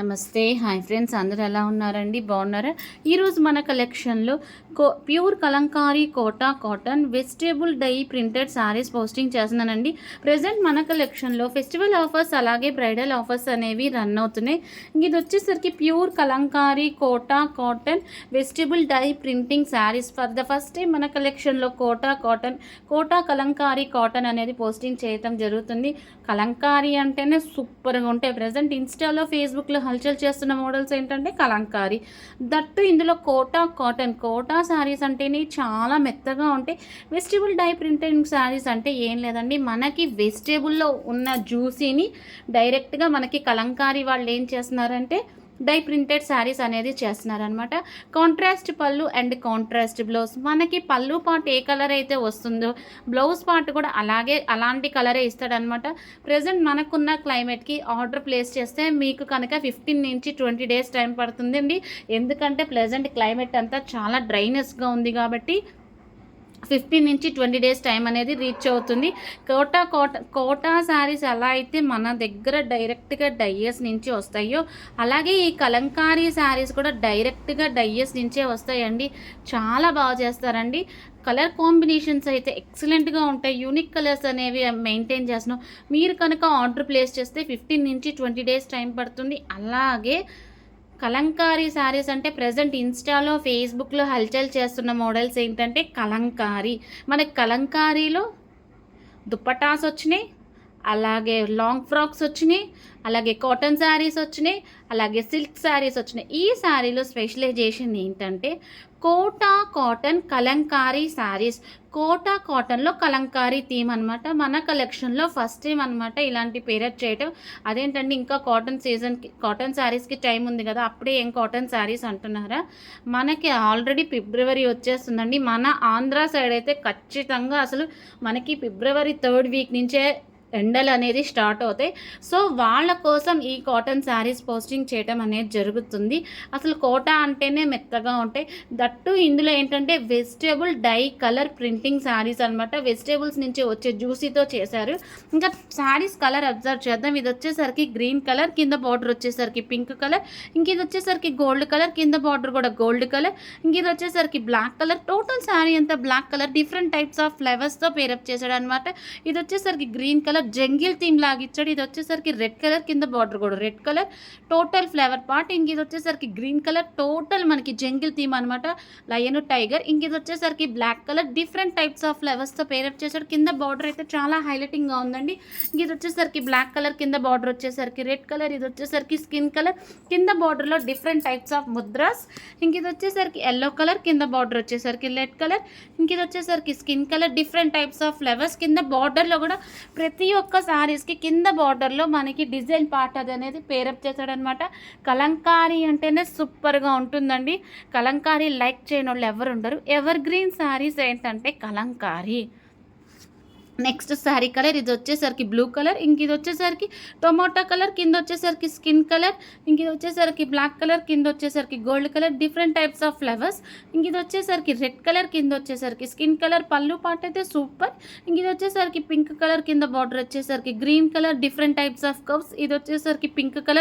నమస్తే. Hi friends అందరూ ఎలా ఉన్నారండి? బాగున్నారా? ఈరోజు మన కలెక్షన్లో కో pure kalamkari Kota cotton vegetable dye printed sarees posting చేస్తున్నానండి. ప్రజెంట్ మన కలెక్షన్లో ఫెస్టివల్ ఆఫర్స్ అలాగే బ్రైడల్ ఆఫర్స్ అనేవి రన్ అవుతున్నాయి. ఇది వచ్చేసరికి pure kalamkari Kota cotton vegetable dye printing sarees for the first time మన కలెక్షన్లో కోటా కాటన్ కోటా కలంకారీ కాటన్ అనేది పోస్టింగ్ చేయటం జరుగుతుంది. కలంకారీ అంటేనే సూపర్గా ఉంటాయి. ప్రజెంట్ ఇన్స్టాలో ఫేస్బుక్లో హల్చల్ చేస్తున్న మోడల్స్ ఏంటంటే కలంకారీ. దట్టు ఇందులో కోటా కాటన్. కోటా శారీస్ అంటేనే చాలా మెత్తగా ఉంటాయి. వెజిటేబుల్ డై ప్రింటెడ్ శారీస్ అంటే ఏం లేదండి. మనకి వెజిటేబుల్లో ఉన్న జ్యూసీని డైరెక్ట్గా మనకి కలంకారీ వాళ్ళు ఏం చేస్తున్నారంటే డై ప్రింటెడ్ శారీస్ అనేది చేస్తున్నారనమాట కాంట్రాస్ట్ పళ్ళు అండ్ కాంట్రాస్ట్ బ్లౌజ్. మనకి పళ్ళు పాటు ఏ కలర్ అయితే వస్తుందో బ్లౌజ్ పార్ట్ కూడా అలాగే అలాంటి కలరే ఇస్తాడనమాట ప్రజెంట్ మనకున్న క్లైమేట్కి ఆర్డర్ ప్లేస్ చేస్తే మీకు కనుక ఫిఫ్టీన్ నుంచి ట్వంటీ డేస్ టైం పడుతుందండి. ఎందుకంటే ప్లెజెంట్ క్లైమేట్ అంతా చాలా డ్రైనెస్గా ఉంది కాబట్టి ఫిఫ్టీన్ నుంచి ట్వంటీ డేస్ టైం అనేది రీచ్ అవుతుంది. కోటా కోట కోటా శారీస్ ఎలా అయితే మన దగ్గర డైరెక్ట్గా డయ్యస్ నుంచి వస్తాయో అలాగే ఈ కలంకారీ శారీస్ కూడా డైరెక్ట్గా డయ్యస్ నుంచే వస్తాయండి. చాలా బాగా చేస్తారండి. కలర్ కాంబినేషన్స్ అయితే ఎక్సలెంట్గా ఉంటాయి. యూనిక్ కలర్స్ అనేవి మెయింటైన్ చేస్తున్నాం. మీరు కనుక ఆర్డర్ ప్లేస్ చేస్తే ఫిఫ్టీన్ నుంచి ట్వంటీ డేస్ టైం పడుతుంది. అలాగే కలంకారీ శారీస్ అంటే ప్రజెంట్ ఇన్స్టాలో ఫేస్బుక్లో హల్చల్ చేస్తున్న మోడల్స్ ఏంటంటే కలంకారీ. మనకి కలంకారీలో దుప్పటాస్ వచ్చినాయి అలాగే లాంగ్ ఫ్రాక్స్ వచ్చినాయి అలాగే కాటన్ శారీస్ వచ్చినాయి అలాగే సిల్క్ శారీస్ వచ్చినాయి. ఈ శారీలో స్పెషలైజేషన్ ఏంటంటే కోటా కాటన్ కలంకారీ శారీస్ కోటా కాటన్లో కలంకారీ థీమ్ అనమాట మన కలెక్షన్లో ఫస్ట్ టైం అనమాట ఇలాంటి పేరట్ చేయటం. అదేంటండి ఇంకా కాటన్ సీజన్కి కాటన్ శారీస్కి టైం ఉంది కదా అప్పుడే ఏం కాటన్ శారీస్ అంటున్నారా? మనకి ఆల్రెడీ ఫిబ్రవరి వచ్చేస్తుందండి. మన ఆంధ్ర సైడ్ అయితే ఖచ్చితంగా అసలు మనకి ఫిబ్రవరి థర్డ్ వీక్ నుంచే ఎండలు అనేది స్టార్ట్ అవుతాయి. సో వాళ్ళ కోసం ఈ కాటన్ శారీస్ పోస్టింగ్ చేయడం అనేది జరుగుతుంది. అసలు కోట అంటేనే మెత్తగా ఉంటాయి. దట్టు ఇందులో ఏంటంటే vegetable dye colour printing sarees అనమాట వెజిటేబుల్స్ నుంచి వచ్చే జ్యూసీతో చేశారు. ఇంకా శారీస్ కలర్ అబ్జర్వ్ చేద్దాం. ఇది వచ్చేసరికి గ్రీన్ కలర్ కింద బార్డర్ వచ్చేసరికి పింక్ కలర్ ఇంక ఇది వచ్చేసరికి గోల్డ్ కలర్ కింద బార్డర్ కూడా గోల్డ్ కలర్ ఇంక ఇది వచ్చేసరికి బ్లాక్ కలర్. టోటల్ శారీ అంతా black colour. Different types of ఫ్లవర్స్తో pair up చేశాడు అనమాట ఇది వచ్చేసరికి గ్రీన్ కలర్ జంగిల్ థీమ్ లాగా ఇచ్చాడు. ఇది వచ్చేసరికి రెడ్ కలర్ కింద బార్డర్ కూడా. Red colour total flavour part. ఇంక ఇది వచ్చేసరికి గ్రీన్ కలర్ టోటల్ మనకి జంగిల్ థీమ్ అనమాట లయన్ టైగర్. ఇంక ఇది వచ్చేసరికి black colour different types of ఫ్లవర్స్తో pair up చేశాడు. కింద బార్డర్ అయితే చాలా హైలైటింగ్గా ఉందండి. ఇంక ఇది వచ్చేసరికి బ్లాక్ కలర్ కింద బార్డర్ వచ్చేసరికి రెడ్ కలర్ ఇది వచ్చేసరికి స్కిన్ కలర్. కింద బార్డర్లో డిఫరెంట్ టైప్స్ ఆఫ్ ముద్రాస్. ఇంక ఇది వచ్చేసరికి ఎల్లో కలర్ కింద బార్డర్ వచ్చేసరికి రెడ్ కలర్. ఇంక ఇది వచ్చేసరికి skin colour different types of flowers. కింద బార్డర్లో కూడా ప్రతి ఒక్క శారీస్కి కింద బార్డర్లో మనకి డిజైన్ పార్ట్ అది అనేది పేరప్ చేశాడనమాట కలంకారీ అంటేనే సూపర్గా ఉంటుందండి. కలంకారీ లైక్ చేయని వాళ్ళు ఎవరు ఉండరు ఎవర్ గ్రీన్ శారీస్ ఏంటంటే కలంకారీ. నెక్స్ట్ శారీ కలర్ ఇది వచ్చేసరికి బ్లూ కలర్ ఇంక ఇది వచ్చేసరికి టొమాటో కలర్ కింద వచ్చేసరికి స్కిన్ కలర్ ఇంక ఇది వచ్చేసరికి బ్లాక్ కలర్ కింద వచ్చేసరికి gold colour different types of flowers. ఇంక ఇది వచ్చేసరికి రెడ్ కలర్ కింద వచ్చేసరికి స్కిన్ కలర్ పళ్ళు పాట అయితే సూపర్. ఇంక ఇది వచ్చేసరికి పింక్ కలర్ కింద బార్డర్ వచ్చేసరికి green colour different types of cows ఇది వచ్చేసరికి పింక్ కలర్